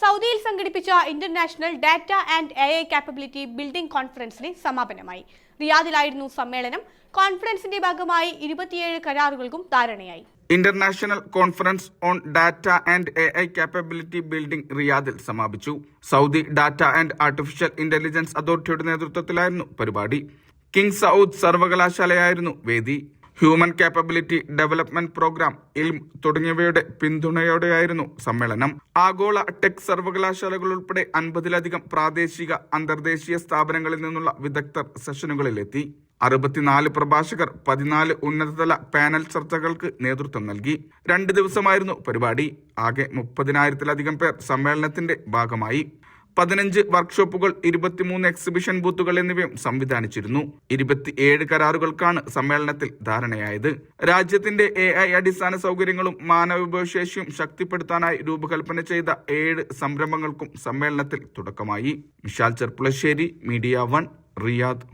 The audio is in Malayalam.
സൗദിയിൽ സംഘടിപ്പിച്ച international data and A I capability building കോൺഫറൻസിന് സമാപനമായി. റിയാദിലായിരുന്നു സമ്മേളനം. കോൺഫറൻസിന്റെ ഭാഗമായി ഇരുപത്തിയേഴ് കരാറുകൾക്കും ധാരണയായി. International conference on data and A I capability building റിയാദിൽ സമാപിച്ചു. Saudi data and artificial intelligence അതോറിറ്റിയുടെ നേതൃത്വത്തിലായിരുന്നു പരിപാടി. കിങ് സൗദ് സർവകലാശാലയായിരുന്നു വേദി. ഹ്യൂമൻ കാപ്പബിലിറ്റി ഡെവലപ്മെന്റ് പ്രോഗ്രാം ഇൽം തുടങ്ങിയവയുടെ പിന്തുണയോടെയായിരുന്നു സമ്മേളനം. ആഗോള ടെക് സർവകലാശാലകൾ ഉൾപ്പെടെ അൻപതിലധികം പ്രാദേശിക അന്തർദേശീയ സ്ഥാപനങ്ങളിൽ നിന്നുള്ള വിദഗ്ധർ സെഷനുകളിലെത്തി. അറുപത്തിനാല് പ്രഭാഷകർ പതിനാല് ഉന്നതതല പാനൽ ചർച്ചകൾക്ക് നേതൃത്വം നൽകി. രണ്ട് ദിവസമായിരുന്നു പരിപാടി. ആകെ മുപ്പതിനായിരത്തിലധികം പേർ സമ്മേളനത്തിന്റെ ഭാഗമായി. പതിനഞ്ച് വർക്ക്ഷോപ്പുകൾ ഇരുപത്തിമൂന്ന് എക്സിബിഷൻ ബൂത്തുകൾ എന്നിവയും സംവിധാനിച്ചിരുന്നു. ഇരുപത്തിയേഴ് കരാറുകൾക്കാണ് സമ്മേളനത്തിൽ ധാരണയായത്. രാജ്യത്തിന്റെ എ ഐ അടിസ്ഥാന സൗകര്യങ്ങളും മാനവവിഭവശേഷിയും ശക്തിപ്പെടുത്താനായി രൂപകൽപ്പന ചെയ്ത ഏഴ് സംരംഭങ്ങൾക്കും സമ്മേളനത്തിൽ തുടക്കമായി. Vishal Cherpulassery media one Riyadh.